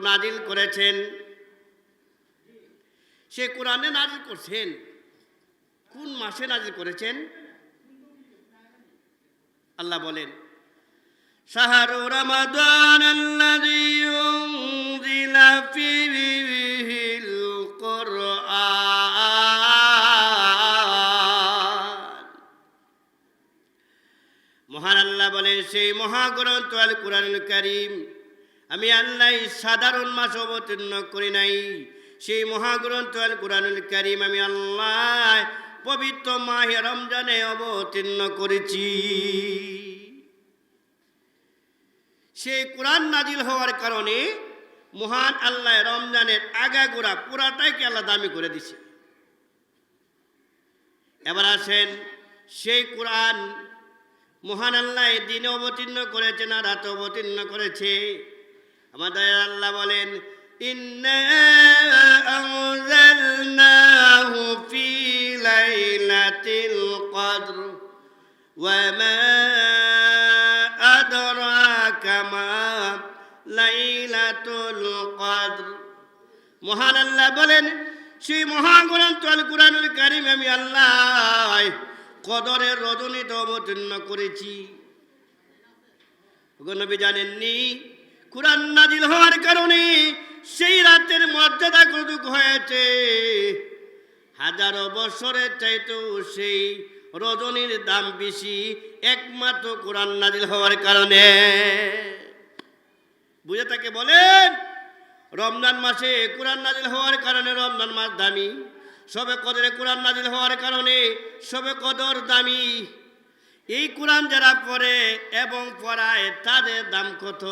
নাজিল করেছেন। সে কোরআনে নাজিল করছেন। কোন মাসে নাজিল করেছেন? আল্লাহ বলেন ফীহিল কুরআন। মহান আল্লাহ বলেন, সেই মহাগ্রন্থ আল কোরআনুল কারীম আমি আল্লাহ সাধারণ মাস অবতীর্ণ করি নাই। সেই মহাগ্রন্থ আল কোরআনুল কারীম আমি আল্লাহ পবিত্র মাহে রমজানে অবতীর্ণ করেছি। সেই কোরআন নাজিল হওয়ার কারণে মহান আল্লাহ রমজানের আগাগোড়া পুরাটাইকে আল্লাহ দামি করে দিছে। এবার আসেন, সেই কোরআন মহান আল্লাহ দিনে অবতীর্ণ করেছে না রাতে অবতীর্ণ করেছে। আমাদের আল্লাহ বলেন মা আদরাকা মা লাইলাতুল কদর। মহান আল্লাহ বলেন, সেই মহাগ্রন্থ আল কুরআনুল কারীম আমি আল্লাহ কদরের রজনীতে অবতীর্ণ করেছি। নবী জানেননি কোরআন নাজিল হওয়ার কারণে সেই রাতের মর্যাদা কতটুক হয়েছে? হাজারো বছরের চাইতেও সেই রজনীর দাম বেশি একমাত্র কোরআন নাজিল হওয়ার কারণে। বুঝে তাকে বলেন, রমজান মাসে কোরআন নাজিল হওয়ার কারণে রমজান মাস দামি সবে কদরে কোরআন নাজিল হওয়ার কারণে সবে কদর দামি। এই কোরআন যারা পড়ে এবং পড়ায় তাদের দাম কত?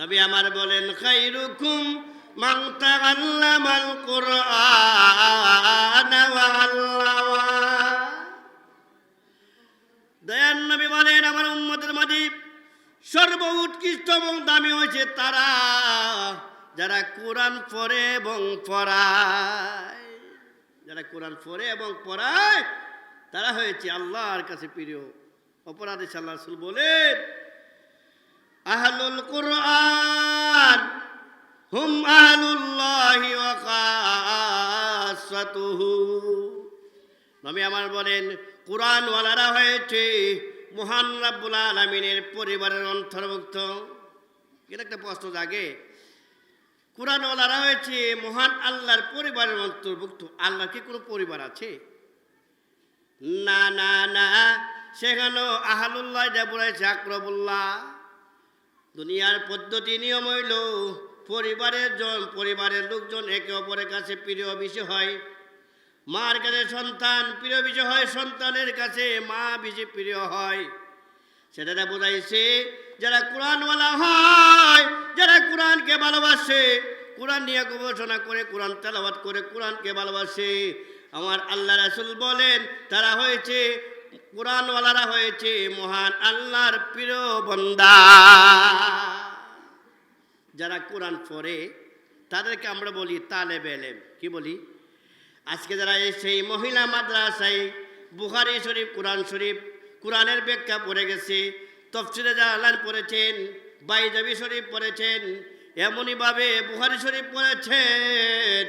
নবী আমার বলেন, খাইরুকুম মান তাআল্লামাল কুরআন ওয়া আল্লামা দয়ান নবী বলেন, আমার উম্মতের মাঝে সর্ব উৎকৃষ্ট এবং দামি হয়েছে তারা যারা কোরআন পড়ে এবং পড়ায়। যারা কোরআন পড়ে এবং পড়ায়, তারা হয়েছে আল্লাহর কাছে প্রিয়। অপরাধী সাল্লাহ বলেন আহলুল কোরআন হুম আহলুল্লাহি ওয়া খাসাতুহু। নবী আমার বলেন, কোরআনওয়ালারা হয়েছে মহান রাব্বুল আলমিনের পরিবারের অন্তর্ভুক্ত। এটা একটা প্রশ্ন জাগে। কোরআনওয়ালারা হয়েছে মহান আল্লাহর পরিবারের অন্তর্ভুক্ত। আল্লাহর কি কোনো পরিবার আছে? না না না। সেখানেও আহলুল্লাহ যা বলেছে আকরবুল্লাহ দুনিয়ার পদ্ধতি নিয়ম হইল, পরিবারের জন, পরিবারের লোকজন একে অপরের কাছে প্রিয় বেশি হয়। মার কাছে সন্তান, প্রিয় বেশি হয় সন্তানের কাছে, মা বেশি প্রিয় হয়। সেটা বোঝাইছে, যারা কোরআনওয়ালা হয়, যারা কোরআনকে ভালোবাসে, কোরআন নিয়ে গবেষণা করে, কোরআন তেলাবাদ করে, কোরআনকে ভালোবাসে। আমার আল্লাহ রাসুল বলেন, তারা হয়েছে কোরআনওয়ালারা হয়েছে মহান আল্লাহর প্রিয় বন্দা। যারা কোরআন পড়ে, তাদেরকে আমরা বলি তালেব এলেম। কি বলি? আজকে যারা সেই মহিলা মাদ্রাসায়, বুখারি শরীফ, কোরআন শরীফ, কোরআনের ব্যাখ্যা পড়ে গেছে তফসিরে জালান পড়েছেন, বাইজাবি শরীফ পড়েছেন, এমনইভাবে বুহারি শরীফ পড়েছেন,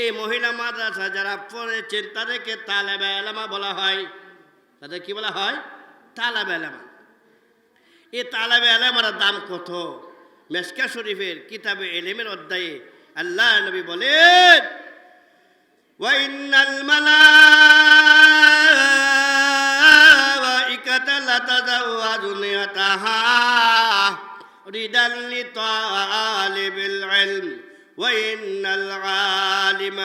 এই মহিলা মাদ্রাসা যারা পড়েছেন, তাদেরকে তালেবা এলামা বলা হয়। তাদের কি বলা হয় তালাবে এলামা এই তালাবে এলামার দাম কত মেসকা শরীফের কিতাবে এলেমের অধ্যায়ে আল্লাহ নবী বলেন وإن الملائكة لتزوج نيتها ردا لطالب العلم وإن العالم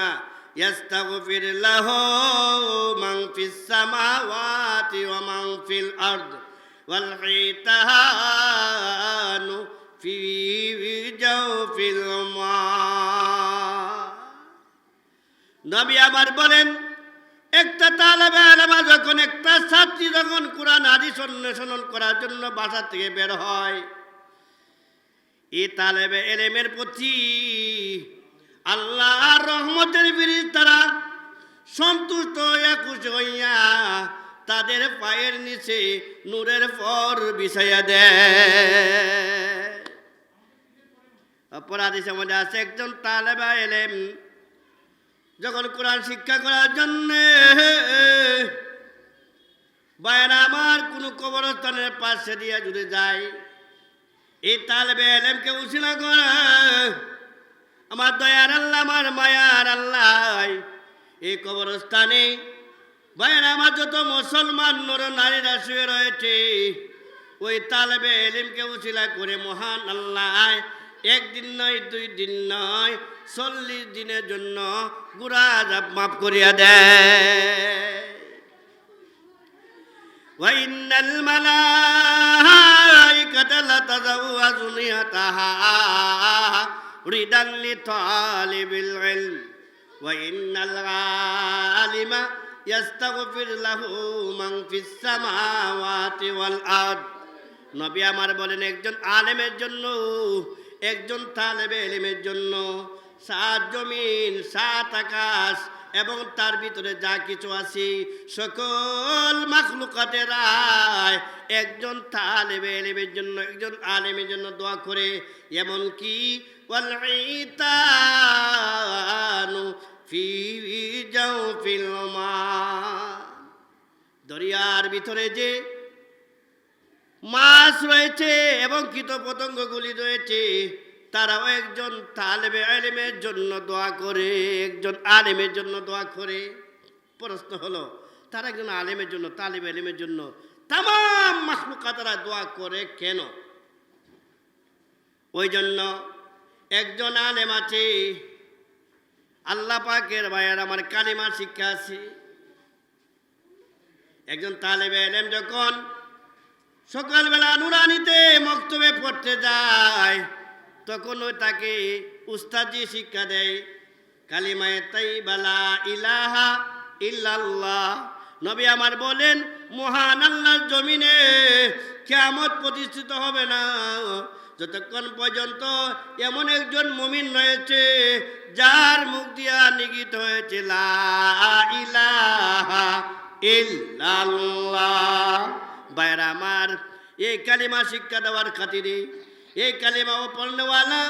يستغفر له من في السماوات ومن في الأرض والحيتان في جوف الماء নবী আবার বলেন একটা তালেবে আলামা যখন একটা ছাত্রী যখন কোরআন হাদিস অন্বেষণ করার জন্য বাসা থেকে বের হয় এই তালেবে এলেমের প্রতি আল্লাহ রহমতের বিরিজ তারা সন্তুষ্ট একুশ হইয়া তাদের পায়ের নিচে নূরের পর বিছাইয়া দেয়। অপরাধী সমাজে আছে, একজন তালেবা এলেম যখন কোরআন শিক্ষা করার জন্য বাইরে আমার কোনো কবরস্থানের পাশে দিয়ে যদি যায়, এই তালেবে এলেমকে উশিলা করা, আমার দয়ার আল্লাহ, আমার মায়ার আল্লাহ, এই কবরস্থানে বাইরে আমার যত মুসলমান নর নারীরা শুয়ে রয়েছে ওই তালেবে এলিমকে উচিলা করে মহান আল্লাহ একদিন নয় দুই দিন নয় চল্লিশ দিনের জন্য গুড়া মাফ করিয়া দেয় وإن الملائكة لتضع أجنحتها ردا لطالب العلم وإن العالم ইয়াস্তাগফির লাহু মাং নবী আমার বলেন, একজন আলেমের জন্য, একজন তালেবে এলিমের জন্য সাত জমিন, সাত আকাশ এবং তার ভিতরে যা কিছু আছে, সকল মাখলুকাতে রায় একজন তালেবে এলিমের জন্য, একজন আলেমের জন্য দোয়া করে। এমনকি ফি জাওফিল মা দরিয়ার ভিতরে যে মাছ রয়েছে এবং কীট পতঙ্গগুলি রয়েছে, তারাও একজন তালেবে আলেমের জন্য দোয়া করে, একজন আলেমের জন্য দোয়া করে। প্রশ্ন হলো, তারা একজন আলেমের জন্য, তালেবে আলেমের জন্য তাম মাখলুকা তারা দোয়া করে কেন? ওই জন্য একজন আলেম আছে আল্লাহ পাকের ভাইয়ার আমার কালিমা শিক্ষা আছে। একজন তালেবে আলেম যখন সকালবেলা নুরানিতে মক্তবে পড়তে যায় তখন ওই তাকে উস্তাদি শিক্ষা দেয়, কালিমায় তাই বালা ইলাহা ইল্লাল্লাহ। নবী আমার বলেন, মহান আল্লাহর জমিনে কেমত প্রতিষ্ঠিত হবে না। যতক্ষণ পর্যন্ত এমন একজন মুমিন রয়েছে, যার মুখ দিয়া নিগিত হয়েছে বাইরা আমার, এই কালিমা শিক্ষা দেওয়ার খাতিরে, এই কালিমা ও পড়নেওয়ালা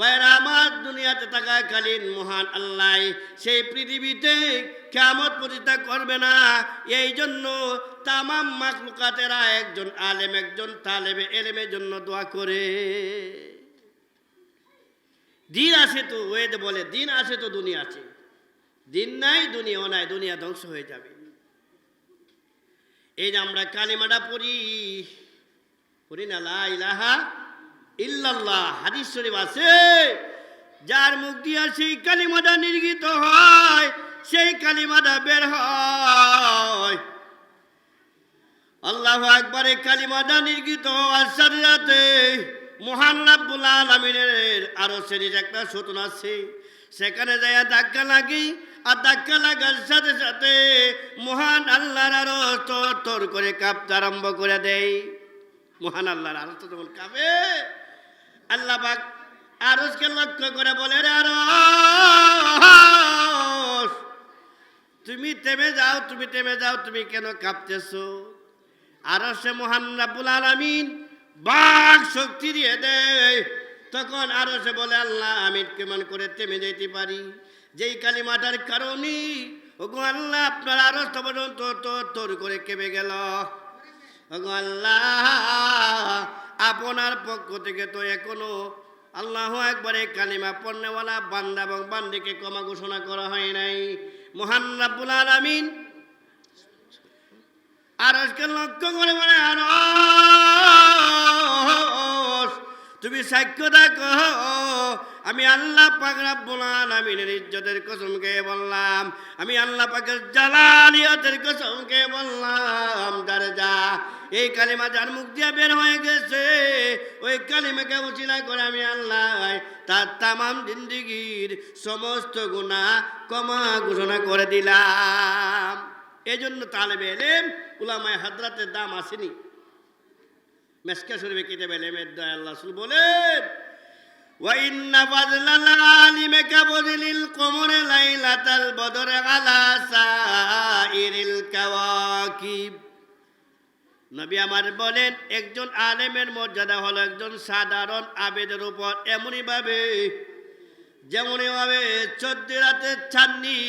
বাইরা আমার দুনিয়াতে থাকাকালীন মহান আল্লাহ, সেই পৃথিবীতে কেমত প্রতিষ্ঠা করবে না। এই জন্য তামাম মাকলুকাতেরা একজন আলেম, একজন তালেবে এলেমের জন্য দোয়া করে। দিন আছে তো, ওয়েদ বলে, দিন আছে তো দুনিয়া আছে। দিন নাই, দুনিয়াও নাই, দুনিয়া ধ্বংস হয়ে যাবে। এই যে আমরা কালিমাটা পড়ি পড়ি না, লা ইলাহা ইল্লাল্লাহ, হাদিস শরীফ আছে। যার মুখ দিয়া সেই কালিমাটা নির্গিত হয় সেই কালিমাটা বের হয়। আল্লাহ একবারে কালিমাটা নির্গিত সাথে মহান রাব্বুল আলমিনের আরও শ্রেণির একটা সতন আছে। সেখানে যায় ধাক্কা লাগি, আর ধাক্কা লাগার সাথে সাথে মহান আল্লাহর আরও তোর তোর করে কাঁপতে আরম্ভ করে দেয়। মহান আল্লাহর আরও তো যখন কাঁপে। আল্লাহ পাক আরসকে লক্ষ্য করে বলে, রে আরস তুমি থেমে যাও, তুমি থেমে যাও, তুমি কেন কাঁপতেছো? আরসে মহান রাব্বুল আলামিন বাঘ শক্তি দিয়ে দেয়। তখন আরও সে বলে, আল্লাহ, আমি কেমন করে থেমে যেতে পারি? যেই কালিমাটার কারণে, ওগো আল্লাহ, আপনার আরস তো পর্যন্ত তোর তোর করে কেঁপে গেল। ওগো আল্লাহ, আপনার পক্ষ থেকে তো এখনও আল্লাহ একবারে কালিমা পণ্যওয়ালা বান্দা এবং বান্দিকে ক্ষমা ঘোষণা করা হয় নাই। মহান রাব্বুল আলামিন। আজকে লক্ষ্য করে মানে আর তুমি কহ আমি আল্লাহ পাক রাব্বুল আলামিনের ইজ্জতের কসম খেয়ে বললাম। আমি আল্লাহ পাকের জালালিয়তের কসম খেয়ে বললাম, দরজা, এই কালিমা যার মুখ দিয়ে বের হয়ে গেছে, ওই কালিমাকে উচিলা করে আমি আল্লাহ তার তামাম জিন্দিগির সমস্ত গুণা ক্ষমা ঘোষণা করে দিলাম। এই জন্য তালেবে এলেম, উলামায় হাদরাতের দাম আসেনি। মেসকা শরীফে কেটে বেলে মেদ্দা আল্লাহ রাসূল বলেন وإن فضل العالم كفضل القمر ليلة البدر على سائر الكواكب নবী আমার বলেন একজন আলেমের মর্যাদা হলো একজন সাধারণ আবেদের উপর এমনই ভাবে যেমনই ভাবে চোদ্দ রাতে ছান্নি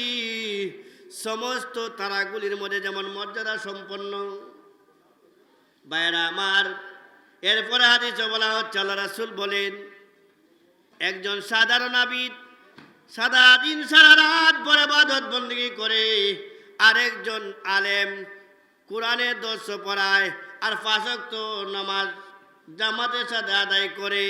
সমস্ত তারাগুলির মধ্যে যেমন মর্যাদা সম্পন্ন বাইরা আমার এরপরে হাদিসে বলা হচ্ছে, আল্লাহ রাসুল বলেন, একজন সাধারণ আবিদ সাদা দিন সারা রাত পরে বাদত বন্দী করে আরেকজন আলেম কোরআনের দর্শ পড়ায় আর ফাঁসক্ত নামাজ জামাতের সাথে আদায় করে।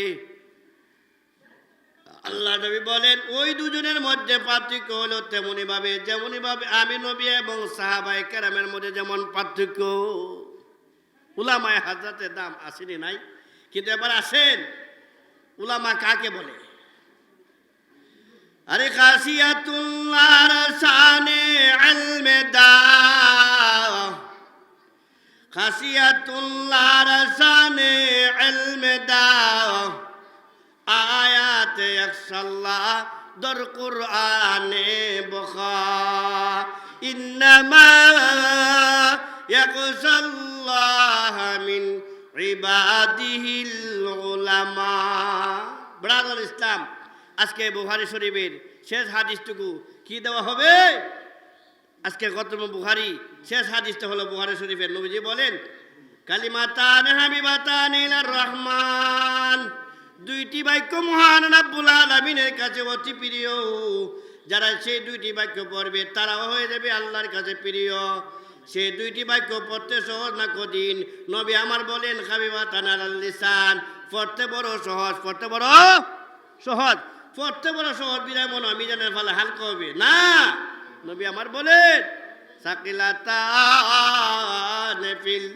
আল্লাহ নবী বলেন, ওই দুজনের মধ্যে পার্থক্য হলো তেমনি ভাবে, যেমনই ভাবে আমি নবী এবং সাহাবাই কেরামের মধ্যে যেমন পার্থক্য। উলামায় হাজরাতের দাম আসেনি নাই, কিন্তু এবার আসেন। উলামা কাকে বলে? আরে খাসিয়াতুল্লাহর শানে ইলমে দা খাসিয়াতুল্লাহর শানে ইলমে দা আয়াত ইয়াকসাল্লাহ দর কুরআনে বখা। ইন্নামা ইয়াকসাল্লাহ মিন ইবাদিহিল উলামা ব্রাদার ইসলাম, আজকে বুহারি শরীফের শেষ হাদিসটুকু কি দেওয়া হবে? আজকে গতম বুহারি শেষ হাদিসটা হলো বুহারি শরীফের। নবীজি বলেন, কালিমাতান হাবিবাতান ইলার রহমান। দুইটি বাক্য মহান রাব্বুল আলামিনের কাছে অতি প্রিয়। যারা সেই দুইটি বাক্য পড়বে, তারাও হয়ে যাবে আল্লাহর কাছে প্রিয়। সে দুইটি বাক্য পড়তে সহজ না কদিন নবী আমার বলেন, হাবিবা তানার লিসান। পড়তে বড় সহজ, পড়তে বড় সহজ। পড়তে বড় সহজ বিদায় মনে হয় মিজানের ফলে হালকা হবে। না! নবী আমার বলেন, সাকিলাতান ফিল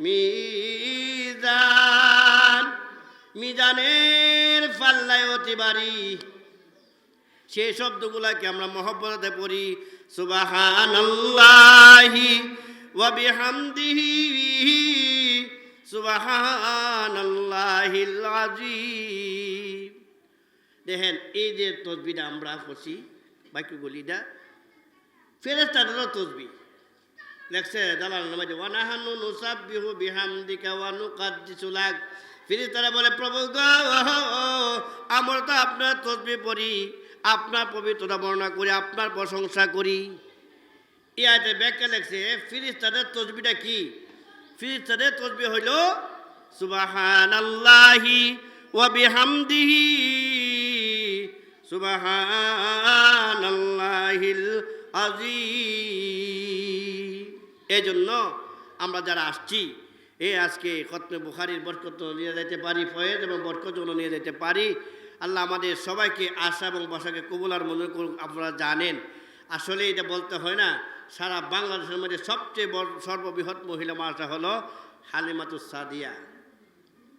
মিজান। মিজানের ফাল্লায় অতি বাড়ি সেই শব্দগুলাকে আমরা মহব্বতে পড়ি, সুবাহানাল্লাহি ওয়া বিহামদিহি সুবাহানাল্লাহিল আযীম। দেখেন, এই যে তসবিটা আমরা পড়ছি বাক্যগুলিটা ফেরেস্তাদেরও তসবি। লেখছে দালাল নামাজে ওয়ানাহানু নুসাব্বিহু বিহামদিকা ওয়া নুকাদ্দিসু লাক। ফেরেস্তারা বলে, প্রভু গো আমরা তো আপনার তসবি পড়ি। আপনার পবিত্রতা বর্ণনা করি, আপনার প্রশংসা করি। ইয়াতে ব্যাখ্যা লেখছে ফিরিস্তাদের তসবিটা কি? ফিরিস্তাদের তসবি হইল, সুবাহানাল্লাহি ওয়া বিহামদিহি, সুবাহানাল্লাহিল আজিম এই জন্য আমরা যারা আসছি এ আজকে খতমে বুখারির বরকত নিয়ে যেতে পারি, ফয়েজ এবং বরকত নিয়ে যেতে পারি আল্লাহ আমাদের সবাইকে আশা এবং বসাকে কবুলার মনে করুন আপনারা জানেন। আসলে এটা বলতে হয় না, সারা বাংলাদেশের মধ্যে সবচেয়ে বড়, সর্ববৃহৎ মহিলা মাসটা হলো হালিমাতুস সাদিয়া।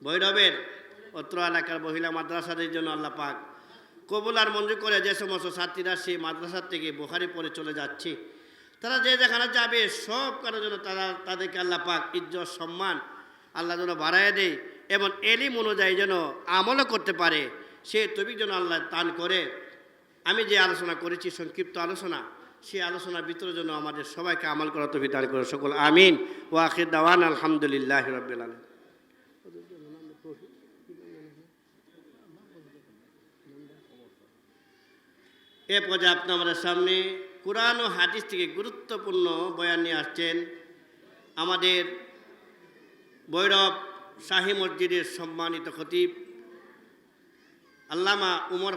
ভৈরবের অত্র এলাকার মহিলা মাদ্রাসাদের জন্য আল্লাহ পাক কবুলার মঞ্জুর করে যে সমস্ত ছাত্রীরা সেই মাদ্রাসার থেকে বোখারি পরে চলে যাচ্ছে। তারা যে যেখানে যাবে, সব কারোর জন্য তারা, তাদেরকে আল্লাহ পাক ইজ্জত, সম্মান, আল্লাহ যেন বাড়ায় দেয় এবং এলিম অনুযায়ী যেন আমলও করতে পারে। সে তবিক যেন আল্লাহ দান করে। আমি যে আলোচনা করেছি, সংক্ষিপ্ত আলোচনা সেই আলোচনার ভিতরে জন্য আমাদের সবাইকে আমল করা তবি দান করে। সকল আমিন। ও আখির দাওয়ান, আলহামদুলিল্লাহ রবিল এ পর্যায়ে আপনি আমাদের সামনে কোরআন ও হাদিস থেকে গুরুত্বপূর্ণ বয়ান নিয়ে আসছেন। আমাদের বৈরব শাহী মসজিদের সম্মানিত খতিব আল্লামা উমর